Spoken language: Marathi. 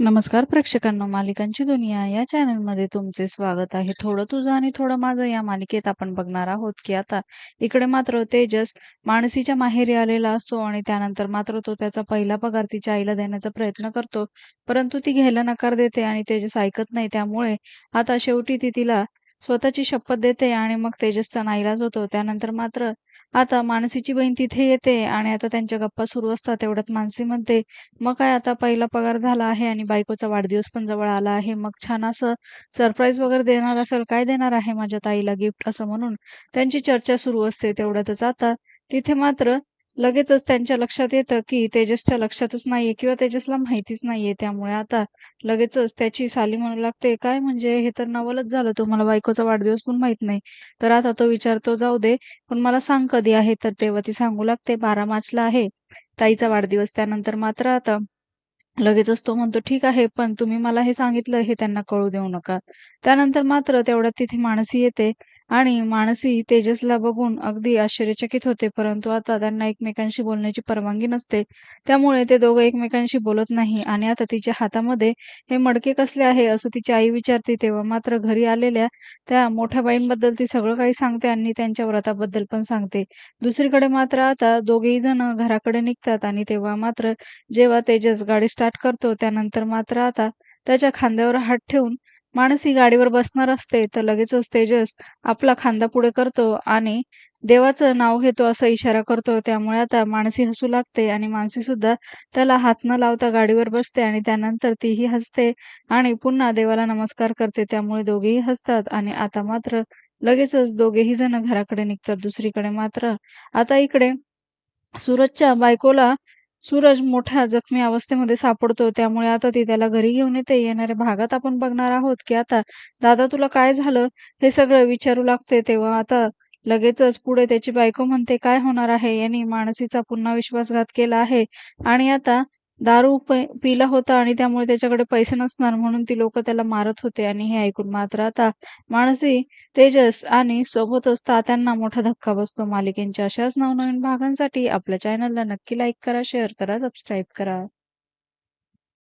नमस्कार प्रेक्षकांनो, मालिकांची दुनिया या चॅनलमध्ये तुमचे स्वागत आहे. थोडं तुझं आणि थोडं माझं या मालिकेत आपण बघणार आहोत, की आता इकडे मात्र तेजस मानसीच्या माहेरी आलेला असतो आणि त्यानंतर मात्र तो त्याचा पहिला पगार तिच्या आईला देण्याचा प्रयत्न करतो. परंतु ती घ्यायला नकार देते आणि तेजस ऐकत नाही. त्यामुळे आता शेवटी ती तिला स्वतःची शपथ देते आणि मग तेजसचा नाईलाज होतो. त्यानंतर मात्र आता मानसीची बहीण तिथे येते आणि आता त्यांच्या गप्पा सुरू असतात. तेवढ्यात मानसी म्हणते, "मग काय आता पहिला पगार झाला आहे आणि बायकोचा वाढदिवस पण जवळ आला आहे. मग छान असं सरप्राईज वगैरे देणार असेल, काय देणार आहे माझ्या ताईला गिफ्ट?" असं म्हणून त्यांची चर्चा सुरू असते. तेवढ्यातच आता तिथे मात्र लगेचच त्यांच्या लक्षात येतं, की तेजसच्या लक्षातच नाहीये किंवा तेजसला माहितीच नाहीये. त्यामुळे आता लगेचच त्याची साली म्हणू लागते, "काय म्हणजे हे तर नवलच झालं. तुम्हाला बायकोचा वाढदिवस पण माहीत नाही." तर आता तो विचारतो, "जाऊ दे, पण मला सांग कधी आहे?" तर तेव्हा ती सांगू लागते, "12 मार्चला आहे ताईचा वाढदिवस." त्यानंतर मात्र आता लगेचच तो म्हणतो, "ठीक आहे, पण तुम्ही मला हे सांगितलं हे त्यांना कळू देऊ नका." त्यानंतर मात्र तेवढ्यात तिथे माणसी येते आणि मानसी तेजसला बघून अगदी आश्चर्यचकित होते. परंतु आता त्यांना एकमेकांशी बोलण्याची परवानगी नसते. त्यामुळे ते दोघं एकमेकांशी बोलत नाही आणि आता तिच्या हातामध्ये हे मडके कसले आहे असं तिची आई विचारते. तेव्हा मात्र घरी आलेल्या त्या मोठ्या बाईंबद्दल ती सगळं काही सांगते आणि त्यांच्या व्रताबद्दल पण सांगते. दुसरीकडे मात्र आता दोघेही जण घराकडे निघतात आणि तेव्हा मात्र जेव्हा तेजस गाडी स्टार्ट करतो त्यानंतर मात्र आता त्याच्या खांद्यावर हात ठेवून मानसी गाडीवर बसणार असते तर लगेचच तेजस आपला खांदा पुढे करतो आणि देवाचं नाव घेतो असा इशारा करतो. त्यामुळे आता मानसी हसू लागते आणि मानसी सुद्धा त्याला हात न लावता गाडीवर बसते आणि त्यानंतर तीही हसते आणि पुन्हा देवाला नमस्कार करते. त्यामुळे दोघेही हसतात आणि आता मात्र लगेचच दोघेही जण घराकडे निघतात. दुसरीकडे मात्र आता इकडे सूरजच्या बायकोला सूरज मोठ्या जखमी अवस्थेमध्ये सापडतो. त्यामुळे आता ती त्याला घरी घेऊन येते. येणाऱ्या भागात आपण बघणार आहोत, की आता "दादा तुला काय झालं?" हे सगळं विचारू लागते. तेव्हा आता लगेचच पुढे त्याची बायको म्हणते, "काय होणार आहे? यांनी मानसीचा पुन्हा विश्वासघात केला आहे आणि आता दारू पिला होता आणि त्यामुळे त्याच्याकडे पैसे नसणार म्हणून ती लोक त्याला मारत होते." आणि हे ऐकून मात्र आता मानसी, तेजस आणि सोबतच तात्यांना मोठा धक्का बसतो. मालिकेंच्या अशाच नवनवीन भागांसाठी आपल्या चॅनलला नक्की लाईक करा, शेअर करा, सबस्क्राईब करा.